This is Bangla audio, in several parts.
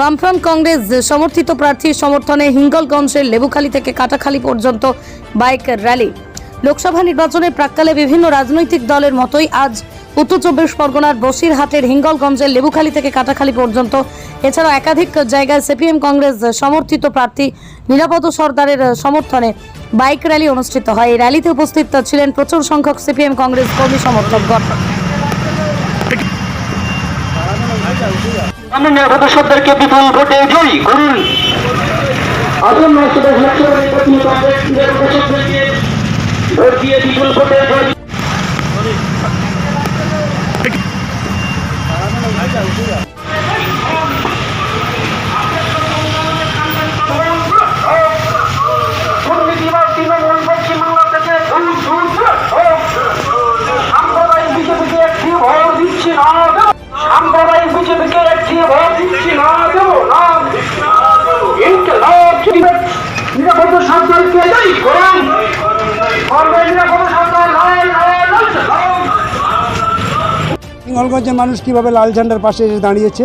বামফ্রন্ট কংগ্রেস সমর্থিত প্রার্থীর সমর্থনে হিঙ্গলগঞ্জের লেবুখালী থেকে কাটাখালী পর্যন্ত বাইক র্যালি। লোকসভা নির্বাচনের প্রাক্কালে বিভিন্ন রাজনৈতিক দলের মতোই আজ উত্তর চব্বিশ পরগনার বসিরহাটের হিঙ্গলগঞ্জের লেবুখালী থেকে কাটাখালী পর্যন্ত। এছাড়া একাধিক জায়গায় সিপিএম কংগ্রেস সমর্থিত প্রার্থী নিরাপদ সর্দারের সমর্থনে বাইক র্যালি অনুষ্ঠিত হয়। এই র্যালিতে উপস্থিত ছিলেন প্রচুর সংখ্যক সিপিএম কংগ্রেস কর্মী সমর্থকগণ মাননীয় সদস্যদেরকে বিপুল ভোটে জয়ী করুন। আসন্ন সদস্যদেরকে ভোট দিয়ে বিপুল ভোটে জয়ী হিঙ্গলগঞ্জের মানুষ কীভাবে লাল ঝান্ডার পাশে এসে দাঁড়িয়েছে?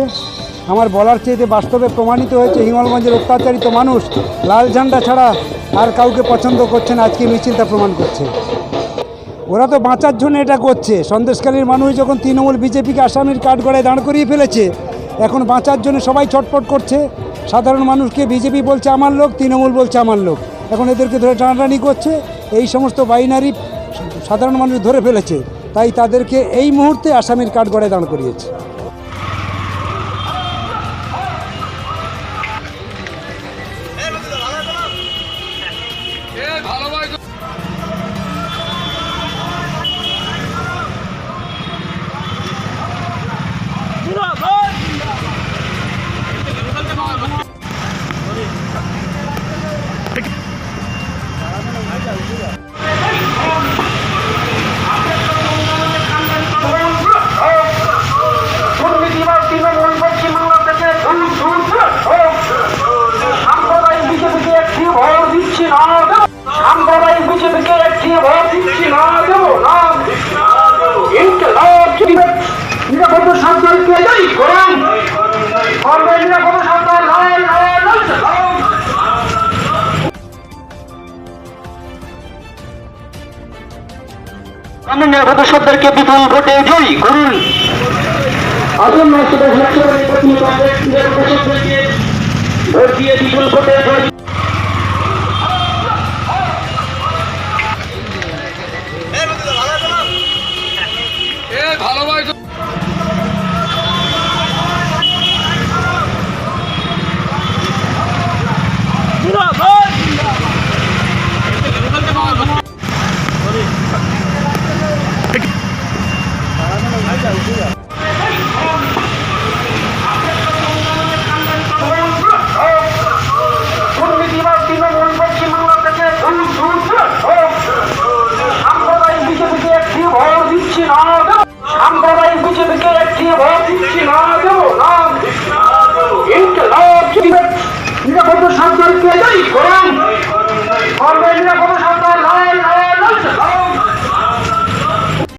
আমার বলার চেয়ে বাস্তবে প্রমাণিত হয়েছে, হিঙ্গলগঞ্জের অত্যাচারিত মানুষ লাল ঝান্ডা ছাড়া আর কাউকে পছন্দ করছে না, আজকে মিছিলটা প্রমাণ করছে। ওরা তো বাঁচার জন্য এটা করছে। সন্দেশকালীর মানুষ যখন তৃণমূল বিজেপিকে আসামির কাঠ গড়ায় দাঁড় করিয়ে ফেলেছে, এখন বাঁচার জন্য সবাই ছটপট করছে। সাধারণ মানুষকে বিজেপি বলছে, আমার লোক তৃণমূল বলছে, আমার লোক এখন এদেরকে ধরে টানাটানি করছে। এই সমস্ত বাইনারি সাধারণ মানুষ ধরে ফেলেছে। তাই তাদেরকে এই মুহূর্তে আসামির কাঠ গড়ায় দাঁড় করিয়েছে। মাননীয় সদস্যদেরকে বিপুল ভোটে জয়ী করুন। আসন্ন সদস্যদেরকে ভোট দিয়ে বিপুল ভোটে জয়ী।